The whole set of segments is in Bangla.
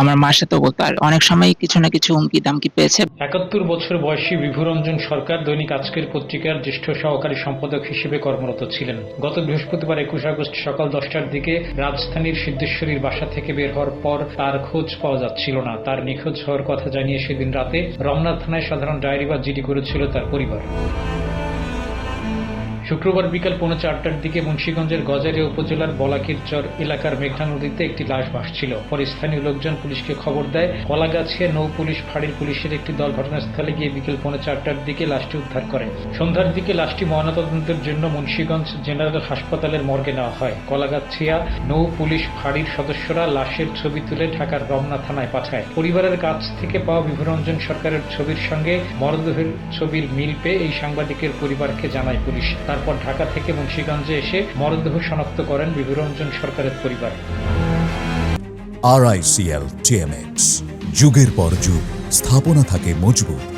আমার মার সাথেও বলতো, আর অনেক সময় কিছু না কিছু হুমকি দামকি পেয়েছে। একাত্তর বছর বয়সী বিভুরঞ্জন সরকার দৈনিক আজকের পত্রিকার জ্যেষ্ঠ সহকারী সম্পাদক হিসেবে কর্মরত ছিলেন। গত বৃহস্পতিবার একুশ আগস্ট সকাল দশটার দিকে রাজধানীর সিদ্ধেশ্বরীর বাসা থেকে বের হওয়ার পর তার খোঁজ পাওয়া যাচ্ছিল না। তার নিখোঁজ হওয়ার কথা জানিয়ে সেদিন রাতে রমনা থানায় সাধারণ ডায়েরি বা জিডি করেছিল তার পরিবার। শুক্রবার বিকাল পৌনে চারটার দিকে মুন্সীগঞ্জের গজারিয়া উপজেলার বলাকিরচর এলাকার মেঘনা নদীতে একটি লাশ ভাসছিল। পরে স্থানীয় লোকজন পুলিশকে খবর দেয় কলাগাছিয়া নৌ পুলিশ, ফাঁড়ির পুলিশের একটি দল ঘটনাস্থলে গিয়ে বিকেল পৌনে চারটার দিকে লাশটি উদ্ধার করে। সন্ধ্যার দিকে লাশটি ময়নাতদন্তের জন্য মুন্সীগঞ্জ জেনারেল হাসপাতালের মর্গে নেওয়া হয়। কলাগাছিয়া নৌ পুলিশ, ফাঁড়ির সদস্যরা লাশের ছবি তুলে ঢাকার রমনা থানায় পাঠায়। পরিবারের কাছ থেকে পাওয়া বিভুরঞ্জন সরকারের ছবির সঙ্গে মরদেহের ছবির মিল পেয়ে এই সাংবাদিকের পরিবারকে জানায় পুলিশ। তারপর ঢাকা থেকে মুন্সীগঞ্জে এসে মরদেহ শনাক্ত করেন বিভুরঞ্জন সরকারের পরিবার। আরআইসিএল টিএমএক্স যুগের পর যুগ, স্থাপনা থাকে মজবুত।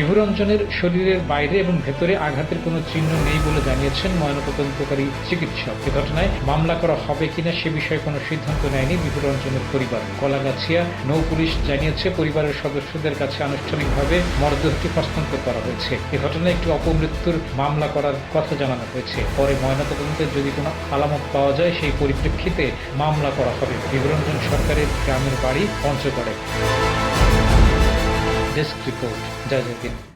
বিভুরঞ্জনের শরীরের বাইরে এবং ভেতরে আঘাতের কোনো চিহ্ন নেই বলে জানিয়েছেন ময়নাতদন্তকারী চিকিৎসক। এ ঘটনায় মামলা করা হবে কিনা সে বিষয়ে কোনো সিদ্ধান্ত নেয়নি বিভুরঞ্জনের পরিবার। কলাগাছিয়া নৌ পুলিশ জানিয়েছে, পরিবারের সদস্যদের কাছে আনুষ্ঠানিকভাবে মরদেহটি হস্তান্তর করা হয়েছে। এ ঘটনায় একটি অপমৃত্যুর মামলা করার কথা জানানো হয়েছে। পরে ময়নাতদন্তে যদি কোনো আলামত পাওয়া যায়, সেই পরিপ্রেক্ষিতে মামলা করা হবে। বিভুরঞ্জন সরকারের গ্রামের বাড়ি পঞ্চগড়ে। desk report. Jai Jai